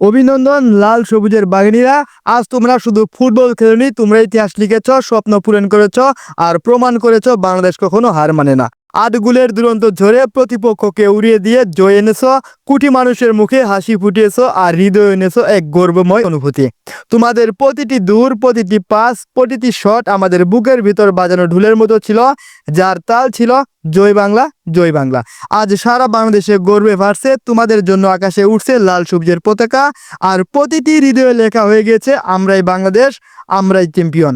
অভিনন্দন, লাল সবুজের বাহিনীরা আজ তোমরা শুধু ফুটবল খেলনি, তোমরা ইতিহাস লিখেছ, স্বপ্ন পূরণ করেছ আর প্রমাণ করেছ বাংলাদেশ কখনো হার মানে না। আট গুলের দুরন্ত ঝরে প্রতিপক্ষকে উড়িয়ে দিয়ে জয় এনেছ কোটি মানুষের মুখে হাসি ফুটিয়েছ আর হৃদয় এনেছ এক গর্বময় অনুভূতি। তোমাদের প্রতিটি দূর প্রতিটি পাস, প্রতিটি শট আমাদের বুকের ভিতর বাজানো ঢুলের মতো ছিল, যার তাল ছিল জয় বাংলা জয় বাংলা। আজ সারা বাংলাদেশে গর্বে ভারছে তোমাদের জন্য আকাশে উঠছে লাল সবুজের পতাকা। আর প্রতিটি হৃদয়ে লেখা হয়ে গেছে, আমরাই বাংলাদেশ, আমরাই চ্যাম্পিয়ন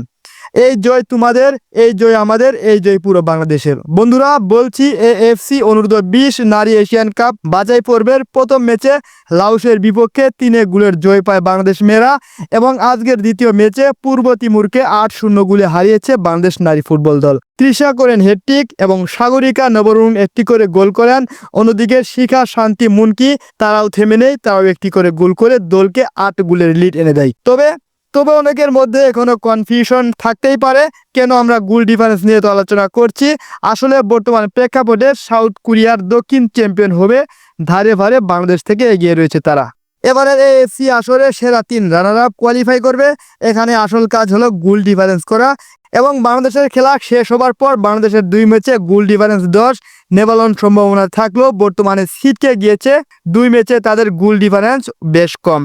এই জয় তোমাদের, এই জয় আমাদের, এই জয় পুরো বাংলাদেশের। বন্ধুরা, বলছি এএফসি অনুরোধ বিশ নারী এশিয়ান কাপ বাজাই পর্বের প্রথম ম্যাচে লাউসের বিপক্ষে তিনে গুলের জয় পায় বাংলাদেশ মেয়েরা এবং আজকের দ্বিতীয় ম্যাচে পূর্ব তিমুরকে আট শূন্য গুলে হারিয়েছে বাংলাদেশ নারী ফুটবল দল। তৃষা করেন হেট্রিক এবং সাগরিকা নবরুম একটি করে গোল করেন। অন্যদিকে শিখা শান্তি মুনকি তারাও থেমে নেই, তারাও একটি করে গোল করে দলকে আট গুলের লিড এনে দেয়। তবে তবে অনেকের মধ্যে এখনও কনফিউশন থাকতেই পারে কেন আমরা গোল ডিফারেন্স নিয়ে তো আলোচনা করছি। আসলে বর্তমান প্রেক্ষাপটে সাউথ কোরিয়ার দক্ষিণ চ্যাম্পিয়ন হবে, ধারে ভারে বাংলাদেশ থেকে এগিয়ে রয়েছে তারা। এবারে এএফসি আসরে সেরা তিন রানার আপ কোয়ালিফাই করবে। এখানে আসল কাজ হলো গোল ডিফারেন্স করা এবং বাংলাদেশের খেলা শেষ হবার পর বাংলাদেশের দুই ম্যাচে গোল ডিফারেন্স দশ নেবালন সম্ভাবনা থাকলেও বর্তমানে সিটকে গিয়েছে। দুই ম্যাচে তাদের গোল ডিফারেন্স বেশ কম।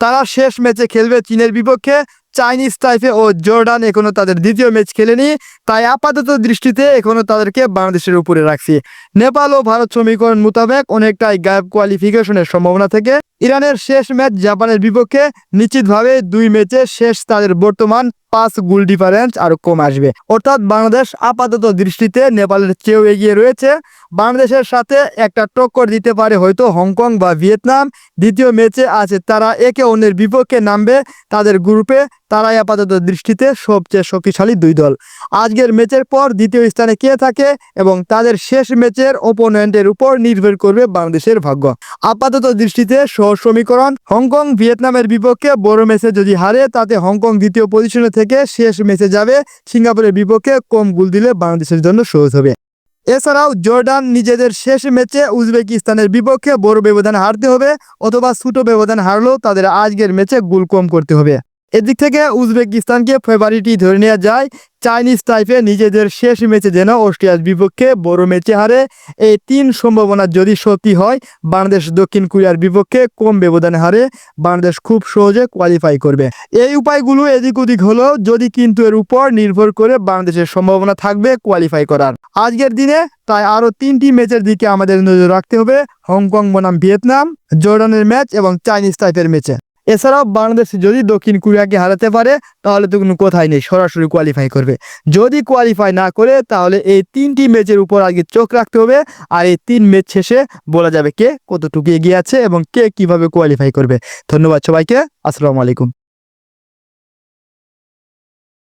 তারা শেষ ম্যাচে খেলবে চীনের বিপক্ষে। চাইনিজ টাইফে ও জর্ডান এখনও তাদের দ্বিতীয় ম্যাচ খেলেনি। তাই আপাতত দৃষ্টিতে এখনও তাদেরকে বাংলাদেশের উপরে রাখছি। নেপাল ও ভারত সমীকরণ মোতাবেক অনেকটাই গায়ব কোয়ালিফিকেশনের সম্ভাবনা থেকে। ইরানের শেষ ম্যাচ জাপানের বিপক্ষে নিশ্চিতভাবে দুই ম্যাচে শেষ তাদের বর্তমান পাঁচ গোল ডিফারেন্স আরও কম আসবে। অর্থাৎ বাংলাদেশ আপাতত দৃষ্টিতে নেপালের চেয়েও এগিয়ে রয়েছে। বাংলাদেশের সাথে একটা টক্কর দিতে পারে হয়তো হংকং বা ভিয়েতনাম। দ্বিতীয় ম্যাচে আছে তারা একে অন্যের বিপক্ষে নামবে তাদের গ্রুপে। তারাই আপাতত দৃষ্টিতে সবচেয়ে শক্তিশালী দুই দল। আজকের ম্যাচের পর দ্বিতীয় স্থানে কে থাকে এবং তাদের শেষ ম্যাচের ওপোনেন্টের উপর নির্ভর করবে বাংলাদেশের ভাগ্য। আপাতত দৃষ্টিতে সহ সমীকরণ। হংকং, ভিয়েতনামের বিপক্ষে বড় ম্যাচে যদি হারে, তাতে হংকং দ্বিতীয় পজিশনে থেকে শেষ ম্যাচে যাবে। সিঙ্গাপুরের বিপক্ষে কম গুল দিলে বাংলাদেশের জন্য সহজ হবে। এছাড়াও জর্ডান নিজেদের শেষ ম্যাচে উজবেকিস্তানের বিপক্ষে বড় ব্যবধান হারতে হবে, অথবা ছোট ব্যবধান হারলেও তাদের আজকের ম্যাচে গুল কম করতে হবে। এদিক থেকে উজবেকিস্তানকে ফেভারিটি ধরে নেওয়া যায়। চাইনিজ টাইপে নিজেদের শেষ ম্যাচে যেন অস্ট্রিয়ার বিপক্ষে বড় ম্যাচে হারে। এই তিন সম্ভাবনা যদি সত্যি হয়, বাংলাদেশ দক্ষিণ কোরিয়ার বিপক্ষে কম ব্যবধানে হারে। বাংলাদেশ খুব সহজে কোয়ালিফাই করবে। এই উপায়গুলো এদিক ওদিক হলেও যদি কিন্তু এর উপর নির্ভর করে বাংলাদেশের সম্ভাবনা থাকবে কোয়ালিফাই করার। আজকের দিনে তাই আরও তিনটি ম্যাচের দিকে আমাদের নজর রাখতে হবে। হংকং বনাম ভিয়েতনাম, জর্ডানের ম্যাচ এবং চাইনিজ টাইপের ম্যাচে এছাড়াও বাংলাদেশ যদি দক্ষিণ কোরিয়াকে হারাতে পারে, তাহলে তো কোনো কোথায় নেই, সরাসরি কোয়ালিফাই করবে। যদি কোয়ালিফাই না করে, তাহলে এই তিনটি ম্যাচের উপর আগে চোখ রাখতে হবে, আর এই তিন ম্যাচ শেষে বলা যাবে কে কতটুকু এগিয়ে আছে এবং কে কীভাবে কোয়ালিফাই করবে। ধন্যবাদ সবাইকে, আসসালামু আলাইকুম।